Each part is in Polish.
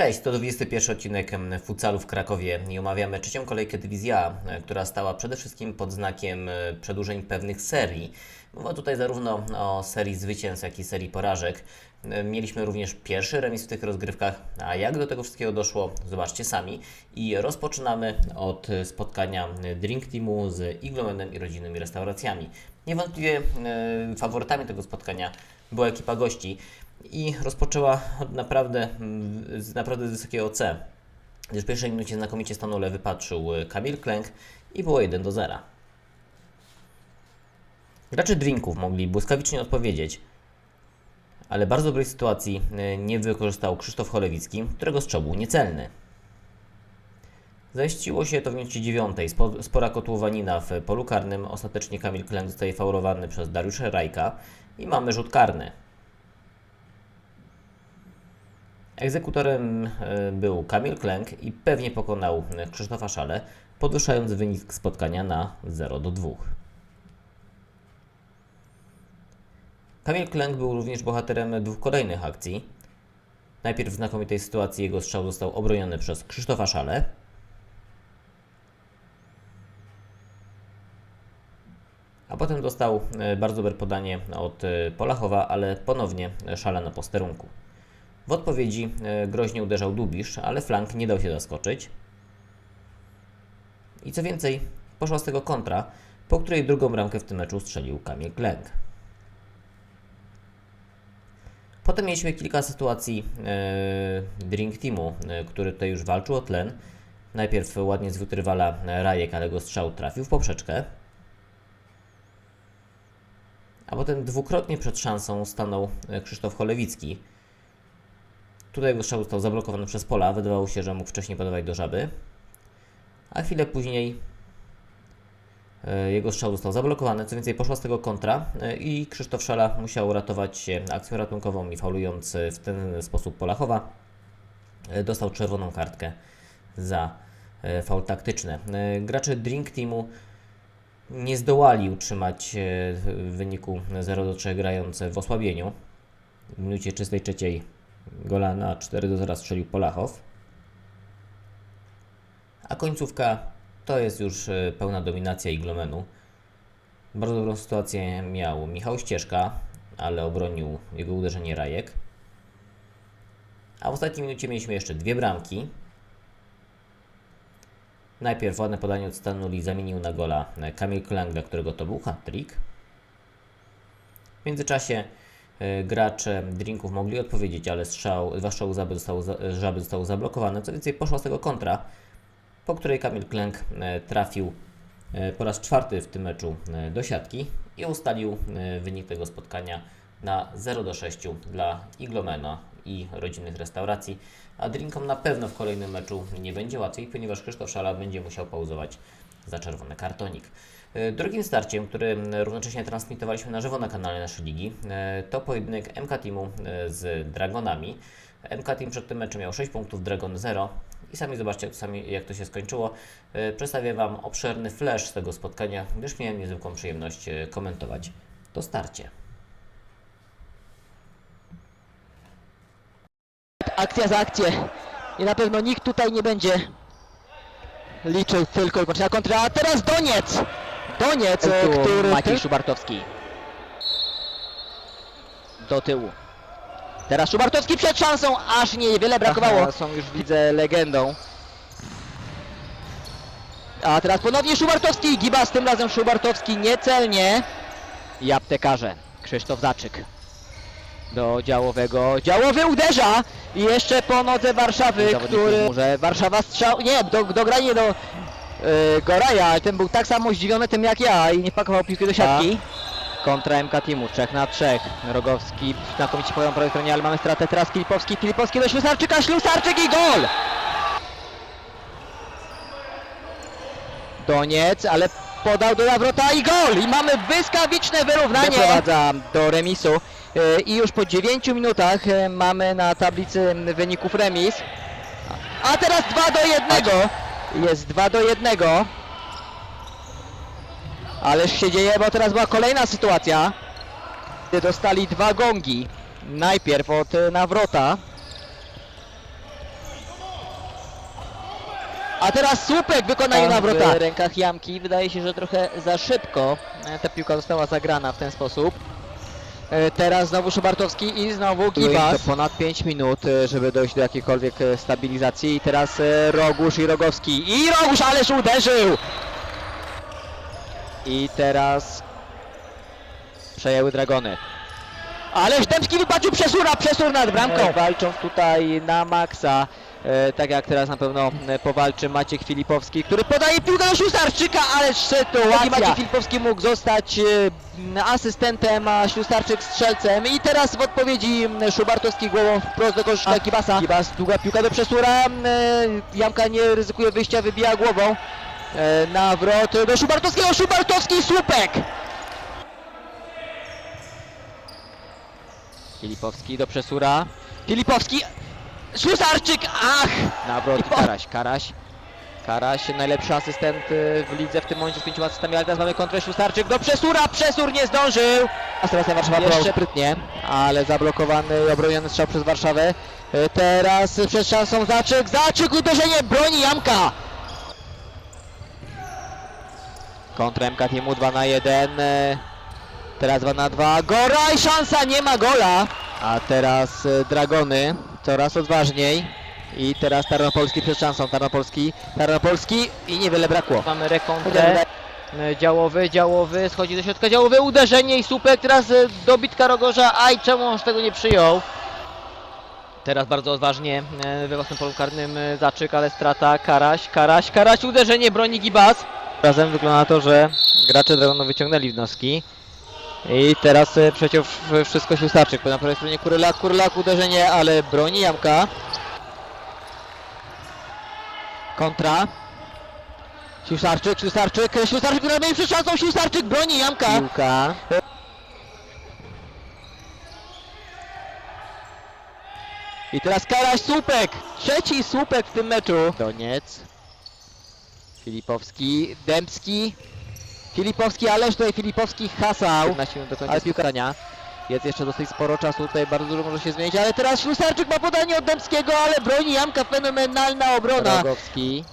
Cześć, to 21 odcinek futsalu w Krakowie i omawiamy trzecią kolejkę Dywizji A, e, która stała przede wszystkim pod znakiem e, przedłużeń pewnych serii. Mowa tutaj zarówno o serii zwycięstw, jak i serii porażek. E, Mieliśmy również pierwszy remis w tych rozgrywkach, a jak do tego wszystkiego doszło, zobaczcie sami. I rozpoczynamy od spotkania Drink Teamu z Iglomenem i rodzinnymi restauracjami. Niewątpliwie faworytami tego spotkania była ekipa gości i rozpoczęła od naprawdę, mm, z naprawdę wysokiego C. Gdyż w pierwszej minucie znakomicie stanął lewy patrzył e, Kamil Klęk i było 1 do 0. Gracze drinków mogli błyskawicznie odpowiedzieć, ale bardzo dobrej sytuacji e, nie wykorzystał Krzysztof Cholewicki, którego strzał był niecelny. Zaściło się to w minucie dziewiątej. Spo- Spora kotłowanina w polu karnym. Ostatecznie Kamil Klęk zostaje faulowany przez Dariusza Rajka i mamy rzut karny. Egzekutorem e, był Kamil Klęk i pewnie pokonał Krzysztofa Szale, podwyższając wynik spotkania na 0 do 2. Kamil Klęk był również bohaterem dwóch kolejnych akcji. Najpierw w znakomitej sytuacji jego strzał został obroniony przez Krzysztofa Szale. A potem dostał e, bardzo dobre podanie od e, Polachowa, ale ponownie Szala na posterunku. W odpowiedzi e, groźnie uderzał Dubisz, ale flank nie dał się zaskoczyć. I co więcej, poszła z tego kontra, po której drugą bramkę w tym meczu strzelił Kamil Klęk. Potem mieliśmy kilka sytuacji e, Drink Teamu, e, który tutaj już walczył o tlen. Najpierw ładnie zwiódł Rajek, ale go strzał trafił w poprzeczkę. A potem dwukrotnie przed szansą stanął Krzysztof Cholewicki. Tutaj jego strzał został zablokowany przez Pola. Wydawało się, że mógł wcześniej podawać do żaby. A chwilę później e, jego strzał został zablokowany. Co więcej, poszła z tego kontra e, i Krzysztof Szala musiał ratować się akcją ratunkową i faulując w ten sposób Polachowa. e, Dostał czerwoną kartkę za faul taktyczny. Gracze Drink Teamu nie zdołali utrzymać w wyniku 0 do 3 grając w osłabieniu. W minucie 33 gola na 4 do 0 strzelił Polachow. A końcówka to jest już e, pełna dominacja Iglomenu. Bardzo dobrą sytuację miał Michał Ścieżka, ale obronił jego uderzenie Rajek. A w ostatniej minucie mieliśmy jeszcze dwie bramki. Najpierw ładne podanie od Stanuli zamienił na gola Kamil Klang, dla którego to był hat-trick. W międzyczasie e, gracze drinków mogli odpowiedzieć, ale strzał, dwa strzały żaby zostały, żaby zostały zablokowane. Co więcej, poszła z tego kontra, po której Kamil Klęk e, trafił e, po raz czwarty w tym meczu e, do siatki i ustalił e, wynik tego spotkania na 0 do 6 dla Iglomena i rodzinnych restauracji. A drinkom na pewno w kolejnym meczu nie będzie łatwiej, ponieważ Krzysztof Szala będzie musiał pauzować za czerwony kartonik. E, Drugim starciem, który równocześnie transmitowaliśmy na żywo na kanale naszej ligi, e, to pojedynek MK Teamu e, z Dragonami. MK Team przed tym meczem miał 6 punktów, Dragon 0 i sami zobaczcie sami, jak to się skończyło. Przedstawię Wam obszerny flash z tego spotkania, gdyż miałem niezwykłą przyjemność komentować to starcie. akcja za akcję. I na pewno nikt tutaj nie będzie liczył tylko i wyłącznie na kontrę. A teraz Doniec! Doniec, Tu który... Maciej Szubartowski. Do tyłu. Teraz Szubartowski przed szansą, aż niewiele brakowało. Aha, są już widzę legendą. A teraz ponownie Szubartowski, Gibas tym razem Szubartowski niecelnie. I aptekarze. Krzysztof Zaczyk. Do działowego, działowy uderza! I jeszcze po nodze Warszawy, Zawodników który... może- Warszawa strzał... Nie, do, dogranie do... Yy, Goraja, ten był tak samo zdziwiony tym jak ja i nie pakował piłki do siatki. Kontra MK Teamu. 3 na 3. Rogowski znakomicie podał po prawej stronie, ale mamy stratę teraz Filipowski. Filipowski do Ślusarczyka, Ślusarczyk i gol! Doniec, ale podał do Nawrota i gol! I mamy błyskawiczne wyrównanie! Doprowadza do remisu. E, I już po 9 minutach e, mamy na tablicy wyników remis. A teraz 2 do 1! Jest 2 do 1. Ależ się dzieje, bo teraz była kolejna sytuacja. Gdy dostali dwa gongi. Najpierw od e, Nawrota. A teraz słupek w wykonaniu w nawrota. rękach Jamki. Wydaje się, że trochę za szybko ta piłka została zagrana w ten sposób. E, Teraz znowu Szubartowski i znowu im Gibas. to ponad 5 minut, e, żeby dojść do jakiejkolwiek e, stabilizacji. I teraz Rogusz i Rogowski. I Rogusz ależ uderzył! I teraz przejęły Dragony. Ależ Dębski wypaczył przesura, przesur nad bramką. Walcząc tutaj na maksa. E, tak jak teraz na pewno e, powalczy Maciek Filipowski, który podaje piłkę do Ślusarczyka, ale sytuacja. Maciek Filipowski mógł zostać e, asystentem, a Ślusarczyk strzelcem. I teraz w odpowiedzi Szubartowski głową wprost do koszyka Gibasa. Gibas, długa piłka do przesura. Jamka nie ryzykuje wyjścia, wybija głową. Nawrot do Szubartowskiego, Szubartowski słupek! Filipowski do przesura. Filipowski. Ślusarczyk! Ach! Nawrot i Karaś. Karaś. Karaś, najlepszy asystent y, w lidze w tym momencie z pięcioma asystami, ale teraz mamy kontrę Ślusarczyk do przesura, przesur nie zdążył! A teraz Warszawa jeszcze sprytnie, ale zablokowany i obroniony strzał przez Warszawę. Y, Teraz przed szansą Zaczyk, Zaczyk uderzenie broni Jamka! Kontra MK Teamu 2 na 1. y, Teraz 2 na 2. Gora i szansa, nie ma gola! A teraz Dragony, coraz odważniej. I teraz Tarnopolski przed szansą. Tarnopolski, Tarnopolski i niewiele brakło. Mamy rekontrę. E, Działowy, działowy, schodzi do środka działowy, uderzenie i słupek, teraz e, dobitka Rogorza, aj czemu on tego nie przyjął? Teraz bardzo odważnie e, we własnym polu karnym zaczyk, ale strata, Karaś, Karaś, Karaś, uderzenie, broni Gibas. Razem wygląda na to, że gracze Dragonu wyciągnęli wnioski. I teraz e, przeciął w- wszystko Ślusarczyk. Na prawej stronie Kurylak, Kurylak uderzenie, ale broni Jamka. Kontra. Ślusarczyk, Ślusarczyk, Ślusarczyk robi przed szansą, Ślusarczyk broni Jamka. Piłka. I teraz Karaś słupek! Trzeci słupek w tym meczu. Doniec. Filipowski, Dębski. Filipowski, ależ tutaj Filipowski hasał. 15 minut do końca rania. Jest jeszcze dosyć sporo czasu, tutaj bardzo dużo może się zmienić, ale teraz Ślusarczyk ma podanie od Dębskiego, ale broni Jamka, fenomenalna obrona. Rogowski.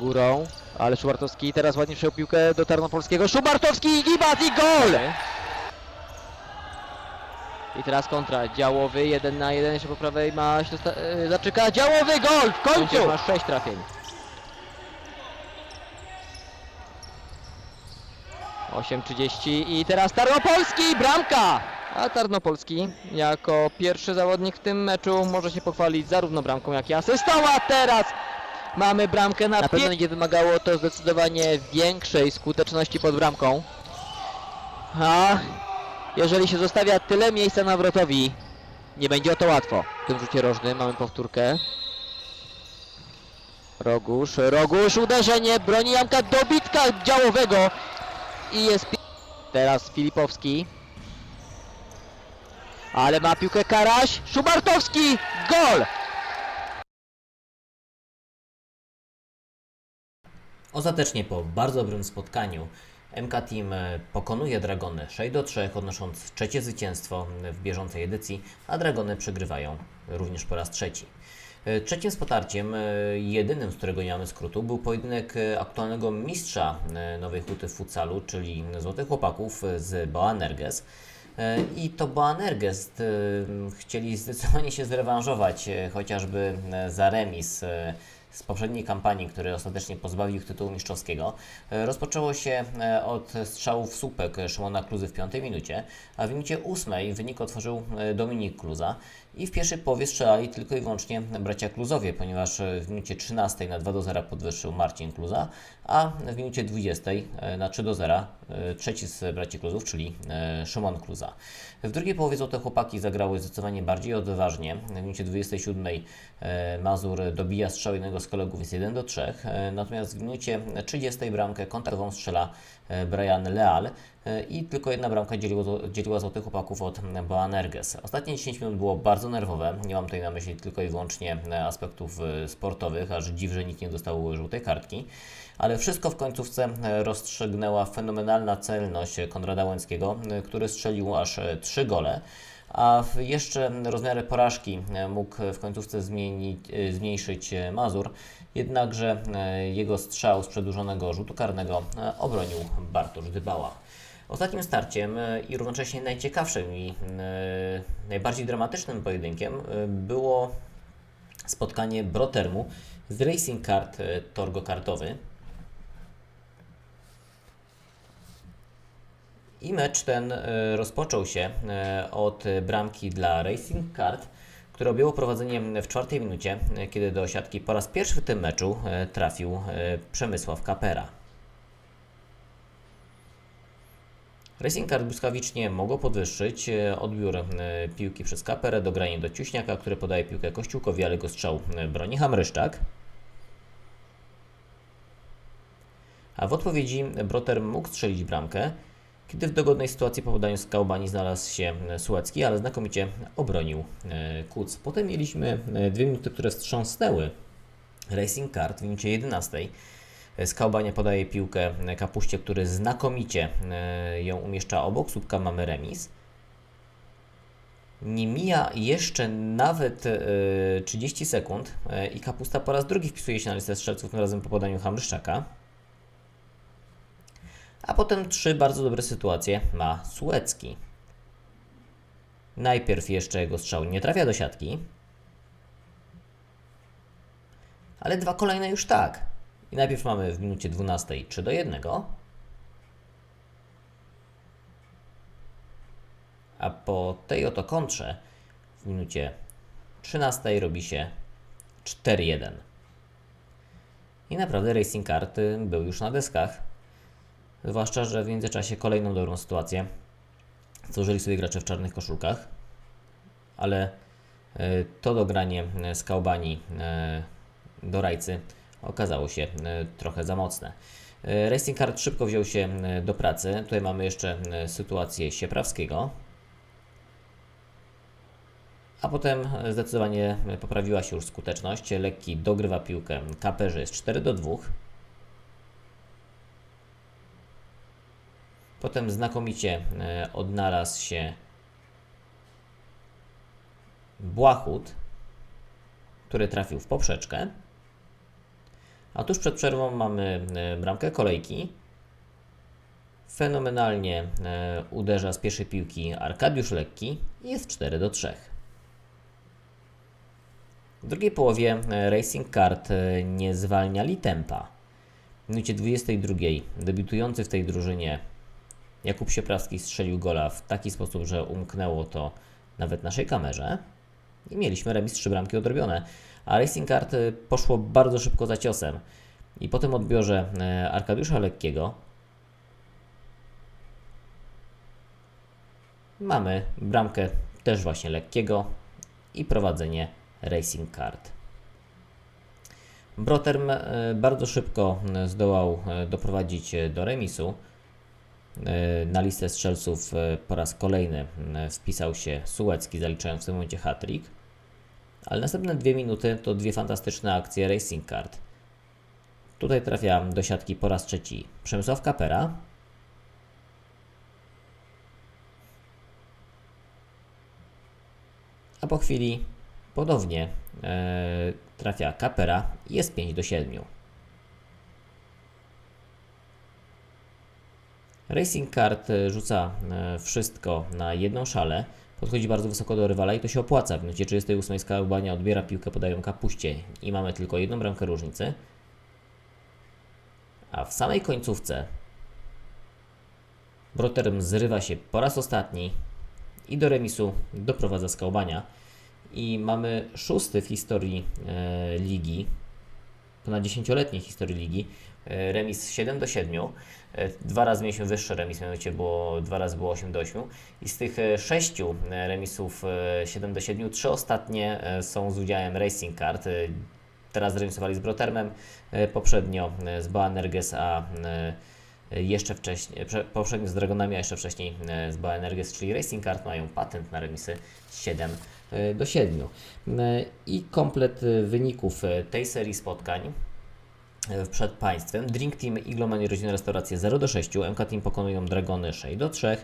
Górą, ale Szubartowski teraz ładnie przejął piłkę do Tarnopolskiego. Szubartowski i Gibat i gol! I teraz kontra, działowy, jeden na jeden, jeszcze po prawej ma Ślusta- e, zaczyka, działowy gol, w końcu! Ma 6 trafień. 8.30 i teraz Tarnopolski, bramka! A Tarnopolski jako pierwszy zawodnik w tym meczu może się pochwalić zarówno bramką jak i asystą, a teraz mamy bramkę na, na pewno będzie wymagało to zdecydowanie większej skuteczności pod bramką. A jeżeli się zostawia tyle miejsca nawrotowi, nie będzie o to łatwo. W tym rzucie rożnym mamy powtórkę. Rogusz, Rogusz, uderzenie, broni Jamka, dobitka działowego i jest teraz Filipowski. Ale ma piłkę Karaś, Szubartowski, gol! Ostatecznie po bardzo dobrym spotkaniu MK Team e, pokonuje Dragony 6 do 3, odnosząc trzecie zwycięstwo w bieżącej edycji, a Dragony przegrywają również po raz trzeci. E, Trzecim spotarciem, e, jedynym z którego nie mamy skrótu, był pojedynek e, aktualnego mistrza Nowej Huty w futsalu, czyli Złotych Chłopaków z Boanerges. I to Boanerges chcieli zdecydowanie się zrewanżować, chociażby za remis z poprzedniej kampanii, który ostatecznie pozbawił ich tytułu mistrzowskiego. Rozpoczęło się od strzałów słupek Szymona Kluzy w piątej minucie, a w minucie ósmej wynik otworzył Dominik Kluza i w pierwszej połowie strzelali tylko i wyłącznie bracia Kluzowie, ponieważ w minucie 13 na 2 do 0 podwyższył Marcin Kluza, a w minucie 20 e, na 3 do 0 e, trzeci z braci Kluzów, czyli e, Szymon Kluza. W drugiej połowie Złote Chłopaki zagrały zdecydowanie bardziej odważnie. W minucie 27 e, Mazur dobija strzał jednego z kolegów, jest 1 do 3. e, Natomiast w minucie 30 bramkę kontaktową strzela Brian Leal e, i tylko jedna bramka dzieliło, dzieliła Złotych Chłopaków od Boanerges. Ostatnie 10 minut było bardzo nerwowe. Nie mam tutaj na myśli tylko i wyłącznie e, aspektów e, sportowych, aż dziw, że nikt nie dostał żółtej kartki. ale wszystko w końcówce e, rozstrzygnęła fenomenalna celność Konrada Łęckiego, e, który strzelił aż e, trzy gole. A jeszcze rozmiary porażki e, mógł w końcówce zmienić, e, zmniejszyć e, Mazur, jednakże jego strzał z przedłużonego rzutu karnego obronił Bartosz Dybała. Ostatnim starciem i równocześnie najciekawszym i najbardziej dramatycznym pojedynkiem było spotkanie Brotermu z Racing Kart Torgo Kartowy. I mecz ten e, rozpoczął się e, od bramki dla Racing Kart, które objęło prowadzenie w czwartej minucie, e, kiedy do siatki po raz pierwszy w tym meczu trafił Przemysław Kapera. Racing Kart błyskawicznie mogło podwyższyć odbiór piłki przez Kaperę, dogranie do Ciuśniaka, który podaje piłkę Kościółkowi, ale go strzał broni Hamryszczak. A w odpowiedzi Broter mógł strzelić bramkę, kiedy w dogodnej sytuacji po podaniu z Kaubani znalazł się e, Sułecki, ale znakomicie obronił e, Kuc. Potem mieliśmy e, dwie minuty, które wstrząsnęły Racing Kart w minucie 11. Skaubania podaje piłkę Kapuście, który znakomicie ją umieszcza obok. Słupka mamy remis. Nie mija jeszcze nawet e, 30 sekund i Kapusta po raz drugi wpisuje się na listę strzelców, tym razem po podaniu Hamryszczaka. A potem trzy bardzo dobre sytuacje ma Suecki. Najpierw jeszcze jego strzał nie trafia do siatki, ale dwa kolejne już tak. I najpierw mamy w minucie 12 3 do 1, a po tej oto kontrze w minucie 13 robi się 4-1. I naprawdę Racing Kart był już na deskach. Zwłaszcza, że w międzyczasie kolejną dobrą sytuację stworzyli sobie gracze w czarnych koszulkach, ale y, to dogranie y, z Kaubani y, do Rajcy okazało się trochę za mocne. Racing Kart szybko wziął się do pracy. Tutaj mamy jeszcze sytuację Sieprawskiego. A potem zdecydowanie poprawiła się już skuteczność. Lekki dogrywa piłkę Kaperze jest 4 do 2. Potem znakomicie e, odnalazł się Błachut, który trafił w poprzeczkę. A tuż przed przerwą mamy e, bramkę kolejki. Fenomenalnie e, uderza z pierwszej piłki Arkadiusz Lekki i jest 4 do 3. W drugiej połowie Racing Kart nie zwalniali tempa. W minucie 22 debiutujący w tej drużynie Jakub Sieprawski strzelił gola w taki sposób, że umknęło to nawet naszej kamerze. I mieliśmy remis trzy bramki odrobione. A Racing Kart y, poszło bardzo szybko za ciosem. I po tym odbiorze e, Arkadiusza Lekkiego mamy bramkę też właśnie Lekkiego i prowadzenie Racing Kart. Broterm e, bardzo szybko zdołał doprowadzić do remisu. E, Na listę strzelców e, po raz kolejny e, wpisał się Sułecki, zaliczając w tym momencie hat-trick. Ale następne dwie minuty to dwie fantastyczne akcje Racing Kart. Tutaj trafia do siatki po raz trzeci Przemysław Kapera. A po chwili ponownie e, trafia Kapera i jest 5 do 7. Racing Kart e, rzuca e, wszystko na jedną szalę, podchodzi bardzo wysoko do rywala i to się opłaca. W minucie 38 Skałbania odbiera piłkę, podają kapuście i mamy tylko jedną bramkę różnicy. A w samej końcówce Broterm zrywa się po raz ostatni i do remisu doprowadza Skałbania. I mamy szósty w historii e, ligi, ponad 10-letniej historii ligi, remis 7 do 7. E, Dwa razy mieliśmy wyższy remis, mianowicie było, dwa razy było 8 do 8. I z tych e, sześciu e, remisów e, 7 do 7, trzy ostatnie e, są z udziałem Racing. E, Teraz zremisowali z Brotermem, e, poprzednio e, z Boanerges, a e, jeszcze wcześniej, prze- poprzednio z Dragonami, a jeszcze wcześniej e, z Boanerges, czyli Racing Kart mają patent na remisy 7 e, do 7. E, I komplet e, wyników e, tej serii spotkań e, przed Państwem. Drink Team Igloman i Rodzina Restauracje 0 do 6, MK Team pokonują Dragony 6 do 3,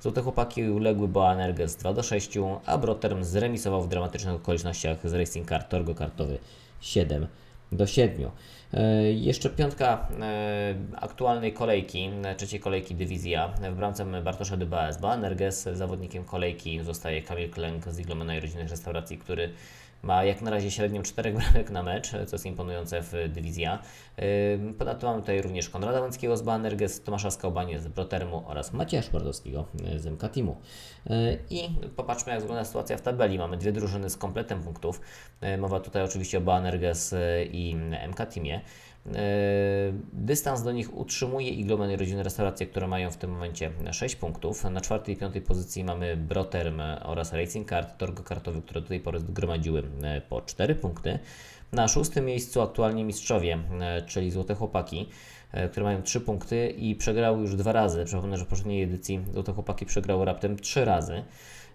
Złote Chłopaki uległy Boa Energes 2 do 6, a Broterm zremisował w dramatycznych okolicznościach z Racing Car Torgo Kartowy 7 do 7. E, Jeszcze piątka e, aktualnej kolejki, e, trzeciej kolejki dywizja. W bramce Bartosza Dybas, Banerges, zawodnikiem kolejki zostaje Kamil Klęk z Iglomena i Rodzinnych Restauracji, który ma jak na razie średnią 4 bramek na mecz, co jest imponujące w dywizja. Ym, Ponadto mamy tutaj również Konrada Łęckiego z Banerges, Tomasza Skałbanie z Brotermu oraz Macieja Szpardowskiego y, z MK Teamu. I popatrzmy jak wygląda sytuacja w tabeli. Mamy dwie drużyny z kompletem punktów. Mowa tutaj oczywiście o Banerges y, i MK Teamie. Y, Dystans do nich utrzymuje i Rodziny Restauracje, które mają w tym momencie 6 punktów. Na czwartej i piątej pozycji mamy Broterm oraz Racing Card, Torgo Kartowy, które do tej pory zgromadziły e, po 4 punkty. Na szóstym miejscu aktualnie mistrzowie, e, czyli Złote Chłopaki, e, które mają 3 punkty i przegrały już dwa razy. Przypomnę, że w poprzedniej edycji Złote Chłopaki przegrały raptem 3 razy.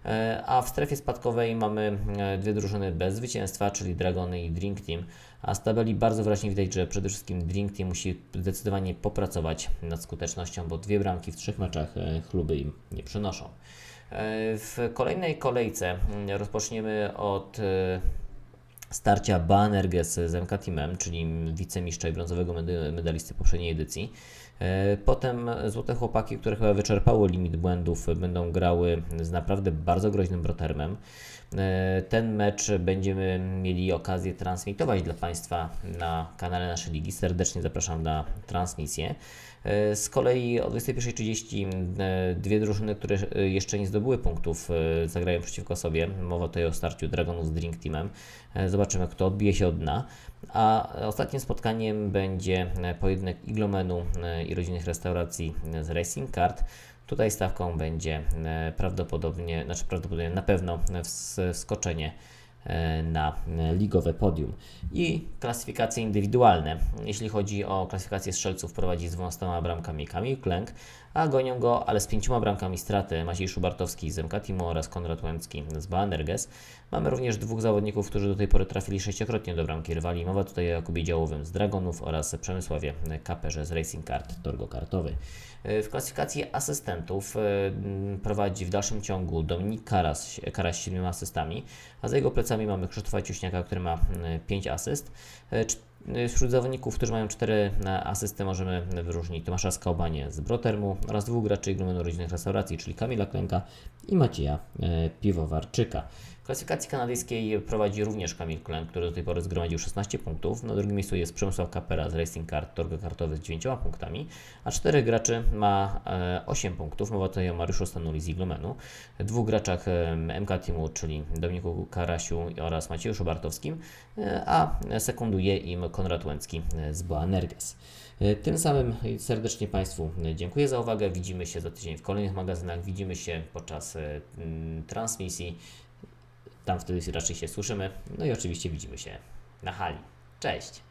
E, A w strefie spadkowej mamy e, dwie drużyny bez zwycięstwa, czyli Dragony i Drink Team. A z tabeli bardzo wyraźnie widać, że przede wszystkim Drink Team musi zdecydowanie popracować nad skutecznością, bo dwie bramki w trzech meczach e, chluby im nie przynoszą. E, W kolejnej kolejce mm, rozpoczniemy od e, starcia Banerges z MK Teamem, czyli wicemistrza i brązowego medalisty poprzedniej edycji. E, Potem Złote Chłopaki, które chyba wyczerpały limit błędów, będą grały z naprawdę bardzo groźnym Brotermem. E, Ten mecz będziemy mieli okazję transmitować dla Państwa na kanale naszej ligi. Serdecznie zapraszam na transmisję. E, Z kolei o 21.30 e, dwie drużyny, które e, jeszcze nie zdobyły punktów, zagrają przeciwko sobie. Mowa tutaj o starciu Dragonów z Drink Teamem. Zobaczymy, kto odbije się od dna. A ostatnim spotkaniem będzie pojedynek Iglomenu i rodzinnych restauracji z Racing Card. Tutaj stawką będzie prawdopodobnie, znaczy prawdopodobnie na pewno ws- wskoczenie na e, ligowe podium. I klasyfikacje indywidualne. Jeśli chodzi o klasyfikację strzelców, prowadzi z 12 bramkami Kamil Klęk, a gonią go, ale z pięcioma bramkami straty Maciej Szubartowski z MK Teamu oraz Konrad Łęcki z Banerges. Mamy również dwóch zawodników, którzy do tej pory trafili sześciokrotnie do bramki rywali. Mowa tutaj o Jakubie Działowym z Dragonów oraz Przemysławie Kaperze z Racing Card Torgo Kartowy. W klasyfikacji asystentów e, prowadzi w dalszym ciągu Dominik Karas, Karas z 7 asystami, a za jego plecami mamy Krzysztofa Ciuśniaka, który ma 5 asyst. E, e, Wśród zawodników, którzy mają 4 asysty możemy wyróżnić Tomasza Skałbanie z Brotermu oraz dwóch graczy Grumenu Rodzinnych Restauracji, czyli Kamila Klęka i Macieja Piwowarczyka. Klasyfikacji kanadyjskiej prowadzi również Kamil Klęk, który do tej pory zgromadził 16 punktów. Na drugim miejscu jest Przemysław Kapera z Racing Card Torgo Kartowy z 9 punktami, a czterech graczy ma e, 8 punktów. Mowa tutaj o Mariuszu Stanuli z Iglomenu, dwóch graczach e, MK Teamu, czyli Dominiku Karasiu oraz Macieju Szubartowskim, e, a sekunduje im Konrad Łęcki e, z Boanerges. E, Tym samym serdecznie Państwu e, dziękuję za uwagę. Widzimy się za tydzień w kolejnych magazynach. Widzimy się podczas e, transmisji. Tam wtedy raczej się słyszymy. No i oczywiście widzimy się na hali. Cześć!